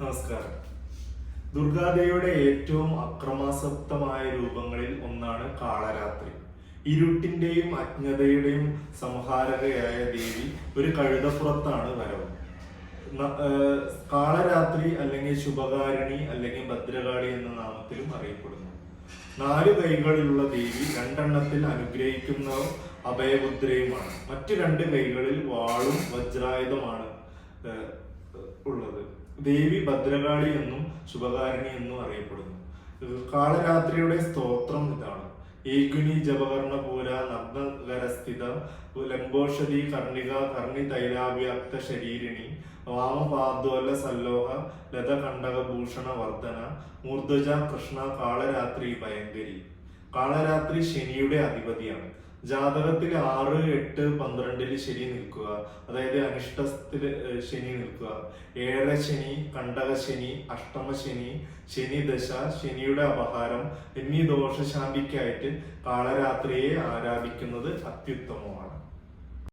നമസ്കാരം. ദുർഗാദേവിയുടെ ഏറ്റവും അക്രമാസക്തമായ രൂപങ്ങളിൽ ഒന്നാണ് കാളരാത്രി. ഇരുട്ടിന്റെയും അജ്ഞതയുടെയും സംഹാരകയായ ദേവി ഒരു കഴുതപ്പുറത്താണ് വരവ്. കാളരാത്രി അല്ലെങ്കിൽ ശുഭകാരിണി അല്ലെങ്കിൽ ഭദ്രകാളി എന്ന നാമത്തിലും അറിയപ്പെടുന്നു. നാല് കൈകളിലുള്ള ദേവി രണ്ടെണ്ണത്തിൽ അനുഗ്രഹിക്കുന്ന അഭയമുദ്രയുമാണ്. മറ്റു രണ്ട് കൈകളിൽ വാളും വജ്രായുധമാണ് ഉള്ളത്. ദേവി ഭദ്രകാളി എന്നും ശുഭകാരിണി എന്നും അറിയപ്പെടുന്നു. കാളരാത്രിയുടെ സ്തോത്രം ഇതാണ്. ഏകുനി ജപകർണ പൂര നഗ്നകരസ്ഥിത ലംബോഷധി കർണിക കർണി തൈലാഭ്യാക്ത ശരീരിണി വാമപാദോല സല്ലോഹ ലതകണ്ടകഭൂഷണ വർധന മൂർധജ കൃഷ്ണ കാളരാത്രി ഭയങ്കരി. കാളരാത്രി ശനിയുടെ അധിപതിയാണ്. ജാതകത്തിൽ ആറ് എട്ട് പന്ത്രണ്ടിൽ ശനി നിൽക്കുക. അതായത് അനിഷ്ടത്തിൽ ശനി നിൽക്കുക. ഏഴര ശനി കണ്ടക ശനി അഷ്ടമ ശനി ശനി ദശ ശനിയുടെ അപഹാരം എന്നീ ദോഷശാന്തിക്കായിട്ട് കാളരാത്രിയെ ആരാധിക്കുന്നത് അത്യുത്തമമാണ്.